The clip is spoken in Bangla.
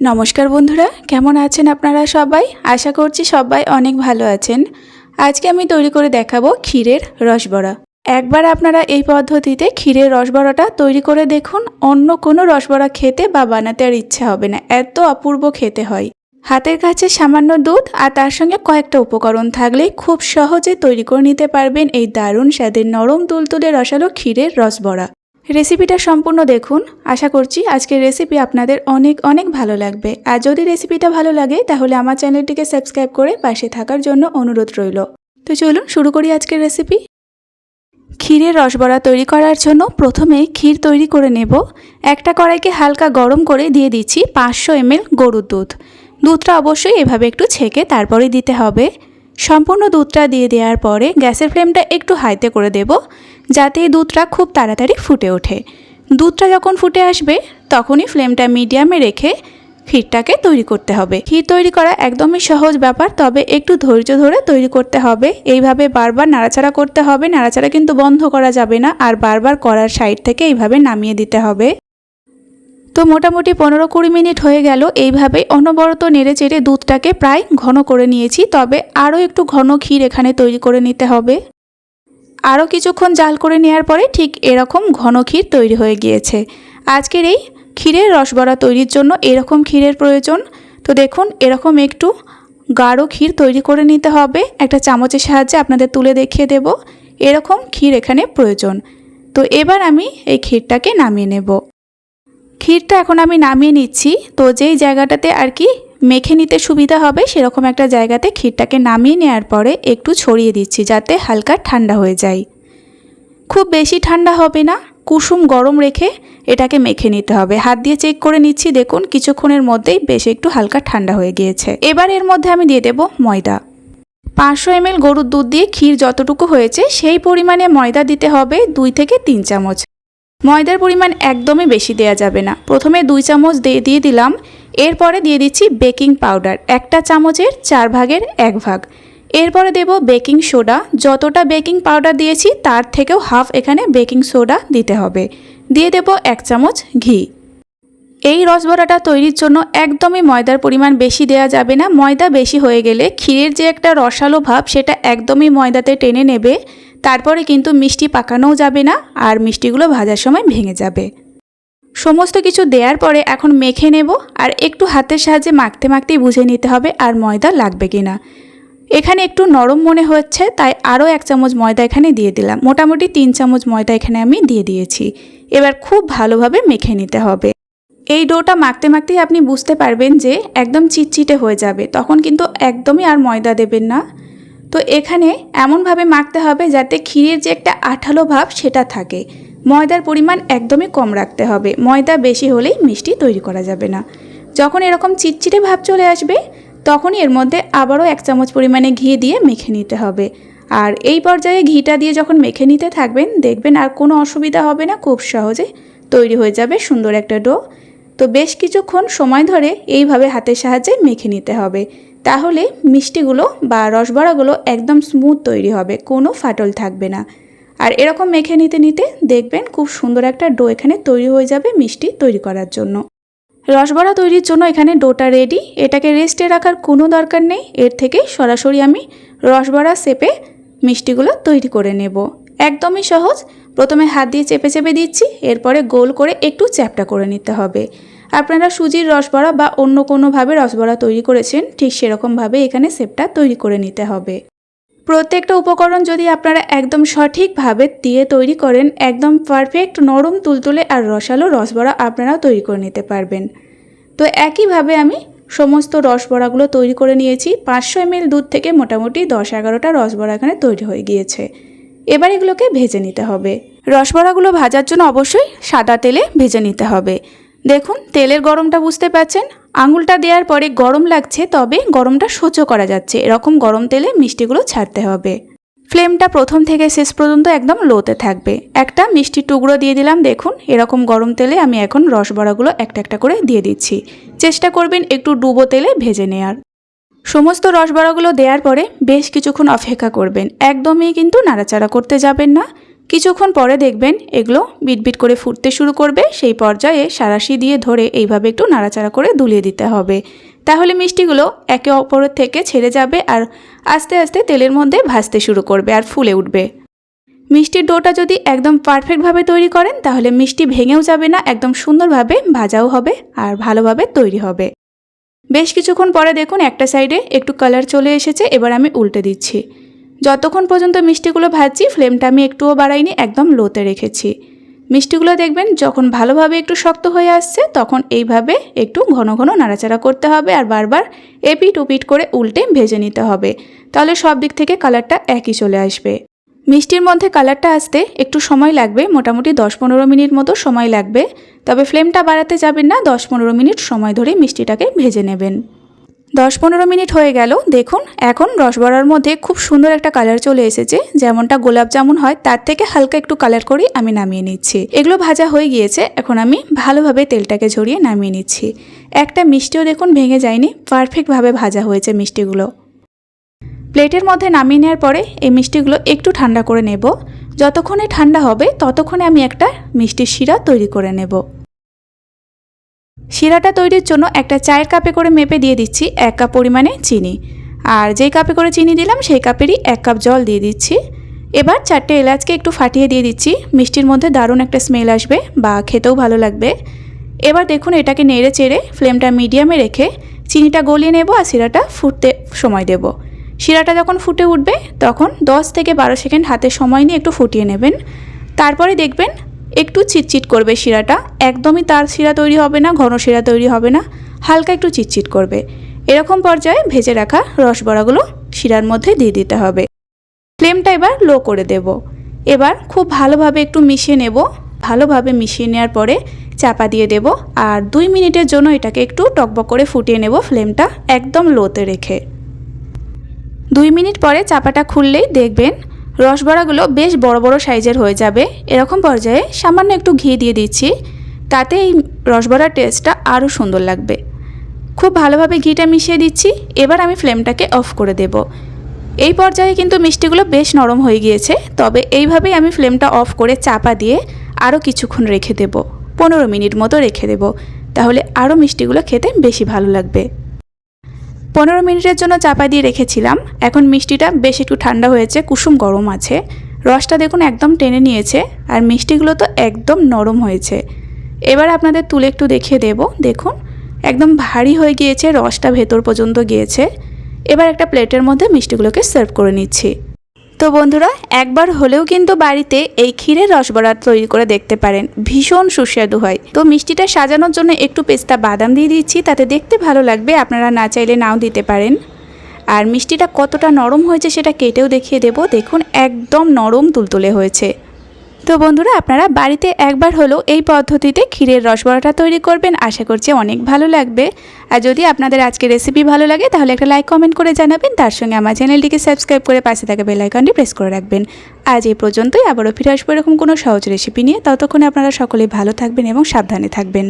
নমস্কার বন্ধুরা, কেমন আছেন আপনারা সবাই? আশা করছি সবাই অনেক ভালো আছেন। আজকে আমি তৈরি করে দেখাবো ক্ষীরের রসবড়া। একবার আপনারা এই পদ্ধতিতে ক্ষীরের রসবড়াটা তৈরি করে দেখুন, অন্য কোনো রসবড়া খেতে বা বানাতে আর ইচ্ছা হবে না, এত অপূর্ব খেতে হয়। হাতের কাছে সামান্য দুধ আর তার সঙ্গে কয়েকটা উপকরণ থাকলেই খুব সহজে তৈরি করে নিতে পারবেন এই দারুণ স্বাদের নরম তুলতুলে রসালো ক্ষীরের রসবড়া। রেসিপিটা সম্পূর্ণ দেখুন। আশা করছি আজকের রেসিপি আপনাদের অনেক অনেক ভালো লাগবে। আর যদি রেসিপিটা ভালো লাগে, তাহলে আমার চ্যানেলটিকে সাবস্ক্রাইব করে পাশে থাকার জন্য অনুরোধ রইল। তো চলুন শুরু করি আজকের রেসিপি ক্ষীরের রসবড়া তৈরি করার জন্য প্রথমে ক্ষীর তৈরি করে নেব। একটা কড়াইকে হালকা গরম করে দিয়ে দিচ্ছি পাঁচশো এমএল গরুর দুধ। দুধটা অবশ্যই এভাবে একটু ছেঁকে তারপরে দিতে হবে। সম্পূর্ণ দুধটা দিয়ে দেওয়ার পরে গ্যাসের ফ্লেমটা একটু হাইতে করে দেব। যাতে দুধটা খুব তাড়াতাড়ি ফুটে ওঠে। দুধটা যখন ফুটে আসবে, তখনই ফ্লেমটা মিডিয়ামে রেখে ক্ষীরটাকে তৈরি করতে হবে। ক্ষীর তৈরি করা একদমই সহজ ব্যাপার, তবে একটু ধৈর্য ধরে তৈরি করতে হবে। এইভাবে বারবার নাড়াচাড়া করতে হবে। নাড়াচাড়া কিন্তু বন্ধ করা যাবে না, আর বারবার করার সাইড থেকে এইভাবে নামিয়ে দিতে হবে। তো মোটামুটি পনেরো কুড়ি মিনিট হয়ে গেল। এইভাবে অনবরত নেড়ে চেড়ে দুধটাকে প্রায় ঘন করে নিয়েছি, তবে আরও একটু ঘন ক্ষীর এখানে তৈরি করে নিতে হবে। আরও কিছুক্ষণ জাল করে নেওয়ার পরে ঠিক এরকম ঘন ক্ষীর তৈরি হয়ে গিয়েছে। আজকের এই ক্ষীরের রসবড়া তৈরির জন্য এরকম ক্ষীরের প্রয়োজন। তো দেখুন, এরকম একটু গাঢ় ক্ষীর তৈরি করে নিতে হবে। একটা চামচের সাহায্যে আপনাদের তুলে দেখিয়ে দেব। এরকম ক্ষীর এখানে প্রয়োজন। তো এবার আমি এই ক্ষীরটাকে নামিয়ে নেব। ক্ষীরটা এখন আমি নামিয়ে নিচ্ছি। তো যেই জায়গাটাতে আর কি মেখে নিতে সুবিধা হবে, সেরকম একটা জায়গাতে ক্ষীরটাকে নামিয়ে নেওয়ার পরে একটু ছড়িয়ে দিচ্ছি যাতে হালকা ঠান্ডা হয়ে যায়। খুব বেশি ঠান্ডা হবে না, কুসুম গরম রেখে এটাকে মেখে নিতে হবে। হাত দিয়ে চেক করে নিচ্ছি, দেখুন কিছুক্ষণের মধ্যেই বেশ একটু হালকা ঠান্ডা হয়ে গিয়েছে। এবার এর মধ্যে আমি দিয়ে দেব ময়দা। পাঁচশো এমএল গরুর দুধ দিয়ে ক্ষীর যতটুকু হয়েছে, সেই পরিমাণে ময়দা দিতে হবে দুই থেকে তিন চামচ। ময়দার পরিমাণ একদমই বেশি দেওয়া যাবে না। প্রথমে দুই চামচ দিয়ে দিয়ে দিলাম। এরপরে দিয়ে দিচ্ছি বেকিং পাউডার। একটা চামচের চার ভাগের এক ভাগ। এরপরে দেব বেকিং সোডা। যতটা বেকিং পাউডার দিয়েছি, তার থেকেও হাফ এখানে বেকিং সোডা দিতে হবে। দিয়ে দেব এক চামচ ঘি। এই রসবড়াটা তৈরির জন্য একদমই ময়দার পরিমাণ বেশি দেওয়া যাবে না। ময়দা বেশি হয়ে গেলে ক্ষীরের যে একটা রসালো ভাব সেটা একদমই ময়দাতে টেনে নেবে। তারপরে কিন্তু মিষ্টি পাকানোও যাবে না আর মিষ্টিগুলো ভাজার সময় ভেঙে যাবে। সমস্ত কিছু দেওয়ার পরে এখন মেখে নেব আর একটু হাতের সাহায্যে মাখতে মাখতেই বুঝে নিতে হবে আর ময়দা লাগবে কি না এখানে একটু নরম মনে হচ্ছে, তাই আরও এক চামচ ময়দা এখানে দিয়ে দিলাম। মোটামুটি তিন চামচ ময়দা এখানে আমি দিয়ে দিয়েছি। এবার খুব ভালোভাবে মেখে নিতে হবে। এই ডোটা মাখতে মাখতেই আপনি বুঝতে পারবেন যে একদম চিটচিটে হয়ে যাবে। তখন কিন্তু একদমই আর ময়দা দেবেন না। তো এখানে এমনভাবে মাখতে হবে যাতে ক্ষীরের যে একটা আঠালো ভাব সেটা থাকে। ময়দার পরিমাণ একদমই কম রাখতে হবে। ময়দা বেশি হলেই মিষ্টি তৈরি করা যাবে না। যখন এরকম চিটচিটে ভাব চলে আসবে, তখনই এর মধ্যে আবারও এক চামচ পরিমাণে ঘি দিয়ে মেখে নিতে হবে। আর এই পর্যায়ে ঘিটা দিয়ে যখন মেখে নিতে থাকবেন, দেখবেন আর কোনো অসুবিধা হবে না। খুব সহজে তৈরি হয়ে যাবে সুন্দর একটা ডো। তো বেশ কিছুক্ষণ সময় ধরে এইভাবে হাতের সাহায্যে মেখে নিতে হবে। তাহলে মিষ্টিগুলো বা রসবড়াগুলো একদম স্মুথ তৈরি হবে, কোনো ফাটল থাকবে না। আর এরকম মেখে নিতে নিতে দেখবেন খুব সুন্দর একটা ডো এখানে তৈরি হয়ে যাবে মিষ্টি তৈরি করার জন্য। রসবড়া তৈরির জন্য এখানে ডোটা রেডি এটাকে রেস্টে রাখার কোনো দরকার নেই। এর থেকে সরাসরি আমি রসবড়া শেপে মিষ্টিগুলো তৈরি করে নেব। একদমই সহজ প্রথমে হাত দিয়ে চেপে চেপে দিচ্ছি, এরপরে গোল করে একটু চ্যাপটা করে নিতে হবে। আপনারা সুজির রসবড়া বা অন্য কোনোভাবে রসবড়া তৈরি করেছেন, ঠিক সেরকমভাবে এখানে সেপটা তৈরি করে নিতে হবে। প্রত্যেকটা উপকরণ যদি আপনারা একদম সঠিকভাবে দিয়ে তৈরি করেন, একদম পারফেক্ট নরম, তুলতুলে আর রসালো রসবড়া আপনারা তৈরি করে নিতে পারবেন। তো একইভাবে আমি সমস্ত রসবড়াগুলো তৈরি করে নিয়েছি, পাঁচশো এমএল দুধ থেকে মোটামুটি দশ এগারোটা রসবড়া এখানে তৈরি হয়ে গিয়েছে। এবার এগুলোকে ভেজে নিতে হবে। রসবড়াগুলো ভাজার জন্য অবশ্যই সাদা তেলে ভেজে নিতে হবে। দেখুন, তেলের গরমটা বুঝতে পারছেন আঙুলটা দেওয়ার পরে গরম লাগছে, তবে গরমটা সহ্য করা যাচ্ছে। এরকম গরম তেলে মিষ্টিগুলো ছাড়তে হবে। ফ্লেমটা প্রথম থেকে শেষ পর্যন্ত একদম লোতে থাকবে। একটা মিষ্টি টুকরো দিয়ে দিলাম, দেখুন। এরকম গরম তেলে আমি এখন রসবড়াগুলো একটা একটা করে দিয়ে দিচ্ছি। চেষ্টা করবেন একটু ডুবো তেলে ভেজে নেয়ার। সমস্ত রসবড়াগুলো দেওয়ার পরে বেশ কিছুক্ষণ অপেক্ষা করবেন। একদমই কিন্তু নাড়াচাড়া করতে যাবেন না। কিছুক্ষণ পরে দেখবেন এগুলো বিটবিট করে ফুটতে শুরু করবে। সেই পর্যায়ে সারাশি দিয়ে ধরে এইভাবে একটু নাড়াচাড়া করে দুলিয়ে দিতে হবে। তাহলে মিষ্টিগুলো একে অপরের থেকে ছেড়ে যাবে আর আস্তে আস্তে তেলের মধ্যে ভাজতে শুরু করবে আর ফুলে উঠবে। মিষ্টির ডোটা যদি একদম পারফেক্টভাবে তৈরি করেন, তাহলে মিষ্টি ভেঙেও যাবে না, একদম সুন্দরভাবে ভাজাও হবে আর ভালোভাবে তৈরি হবে। বেশ কিছুক্ষণ পরে দেখুন একটা সাইডে একটু কালার চলে এসেছে, এবার আমি উল্টে দিচ্ছি। যতক্ষণ পর্যন্ত মিষ্টিগুলো ভাজছি, ফ্লেমটা আমি একটুও বাড়াইনি, একদম লোতে রেখেছি। মিষ্টিগুলো দেখবেন যখন ভালোভাবে একটু শক্ত হয়ে আসছে, তখন এইভাবে একটু ঘন ঘন নাড়াচাড়া করতে হবে আর বারবার এপিট উপিট করে উল্টে ভেজে নিতে হবে। তাহলে সব দিক থেকে কালারটা একই চলে আসবে। মিষ্টির মধ্যে কালারটা আসতে একটু সময় লাগবে, মোটামুটি দশ পনেরো মিনিট মতো সময় লাগবে। তবে ফ্লেমটা বাড়াতে যাবেন না, দশ পনেরো মিনিট সময় ধরে মিষ্টিটাকে ভেজে নেবেন। দশ পনেরো মিনিট হয়ে গেল, দেখুন, এখন রসবড়ার মধ্যে খুব সুন্দর একটা কালার চলে এসেছে। যেমনটা গোলাপ জামুন হয়, তার থেকে হালকা একটু কালার করে আমি নামিয়ে নিচ্ছি। এগুলো ভাজা হয়ে গিয়েছে, এখন আমি ভালোভাবে তেলটাকে ঝরিয়ে নামিয়ে নিচ্ছি। একটা মিষ্টিও দেখুন ভেঙে যায়নি, পারফেক্টভাবে ভাজা হয়েছে মিষ্টিগুলো। প্লেটের মধ্যে নামিয়ে নেওয়ার পরে এই মিষ্টিগুলো একটু ঠান্ডা করে নেব। যতক্ষণে ঠান্ডা হবে, ততক্ষণে আমি একটা মিষ্টির শিরা তৈরি করে নেব। শিরাটা তৈরির জন্য একটা চায়ের কাপে করে মেপে দিয়ে দিচ্ছি এক কাপ পরিমাণে চিনি। আর যেই কাপে করে চিনি দিলাম, সেই কাপেরই এক কাপ জল দিয়ে দিচ্ছি। এবার চারটে এলাচকে একটু ফাটিয়ে দিয়ে দিচ্ছি। মিষ্টির মধ্যে দারুণ একটা স্মেল আসবে বা খেতেও ভালো লাগবে। এবার দেখুন, এটাকে নেড়ে চেড়ে ফ্লেমটা মিডিয়ামে রেখে চিনিটা গলিয়ে নেব আর শিরাটা ফুটতে সময় দেব। শিরাটা যখন ফুটে উঠবে, তখন 10 থেকে বারো সেকেন্ড হাতে সময় নিয়ে একটু ফুটিয়ে নেবেন। তারপরে দেখবেন একটু চিটচিট করবে শিরাটা। একদমই তার শিরা তৈরি হবে না, ঘন শিরা তৈরি হবে না, হালকা একটু চিটচিট করবে। এরকম পর্যায়ে ভেজে রাখা রসবড়াগুলো শিরার মধ্যে দিয়ে দিতে হবে। ফ্লেমটা এবার লো করে দেব। এবার খুব ভালোভাবে একটু মিশিয়ে নেব। ভালোভাবে মিশিয়ে নেওয়ার পরে চাপা দিয়ে দেব আর দুই মিনিটের জন্য এটাকে একটু টকবক করে ফুটিয়ে নেব ফ্লেমটা একদম লোতে রেখে। দুই মিনিট পরে চাপাটা খুললেই দেখবেন রসবড়াগুলো বেশ বড় বড় সাইজের হয়ে যাবে। এরকম পর্যায়ে সামান্য একটু ঘি দিয়ে দিচ্ছি। তাতে এই রসবড়ার টেস্টটা আরও সুন্দর লাগবে। খুব ভালোভাবে ঘিটা মিশিয়ে দিচ্ছি। এবার আমি ফ্লেমটাকে অফ করে দেব। এই পর্যায়ে কিন্তু মিষ্টিগুলো বেশ নরম হয়ে গিয়েছে। তবে এইভাবেই আমি ফ্লেমটা অফ করে চাপা দিয়ে আরও কিছুক্ষণ রেখে দেব। পনেরো মিনিট মতো রেখে দেব। তাহলে আরও মিষ্টিগুলো খেতে বেশি ভালো লাগবে। পনেরো মিনিটের জন্য চাপা দিয়ে রেখেছিলাম। এখন মিষ্টিটা বেশ একটু ঠান্ডা হয়েছে, কুসুম গরম আছে। রসটা দেখুন একদম টেনে নিয়েছে আর মিষ্টিগুলো তো একদম নরম হয়েছে। এবার আপনাদের তুলে একটু দেখিয়ে দেব। দেখুন, একদম ভারী হয়ে গিয়েছে, রসটা ভেতর পর্যন্ত গিয়েছে। এবার একটা প্লেটের মধ্যে মিষ্টিগুলোকে সার্ভ করে নিচ্ছি। তো বন্ধুরা, একবার হলেও কিন্তু বাড়িতে এই ক্ষীরের রসবড়া তৈরি করে দেখতে পারেন। ভীষণ সুস্বাদু হয়। তো মিষ্টিটা সাজানোর জন্য একটু পেস্তা বাদাম দিয়ে দিচ্ছি, তাতে দেখতে ভালো লাগবে, আপনারা না চাইলে নাও দিতে পারেন। আর মিষ্টিটা কতটা নরম হয়েছে সেটা কেটেও দেখিয়ে দেব। দেখুন, একদম নরম তুলতুলে হয়েছে। তো বন্ধুরা, আপনারা বাড়িতে একবার হলেও এই পদ্ধতিতে ক্ষীরের রসবড়াটা তৈরি করবেন। আশা করছি অনেক ভালো লাগবে। আর যদি আপনাদের আজকে রেসিপি ভালো লাগে, তাহলে একটা লাইক কমেন্ট করে জানাবেন। তার সঙ্গে আমার চ্যানেলটিকে সাবস্ক্রাইব করে পাশে থাকা বেলাইকনটি প্রেস করে রাখবেন। আজ এই পর্যন্তই। আবারও ফিরে আসব এরকম কোনো সহজ রেসিপি নিয়ে। ততক্ষণে আপনারা সকলে ভালো থাকবেন এবং সাবধানে থাকবেন।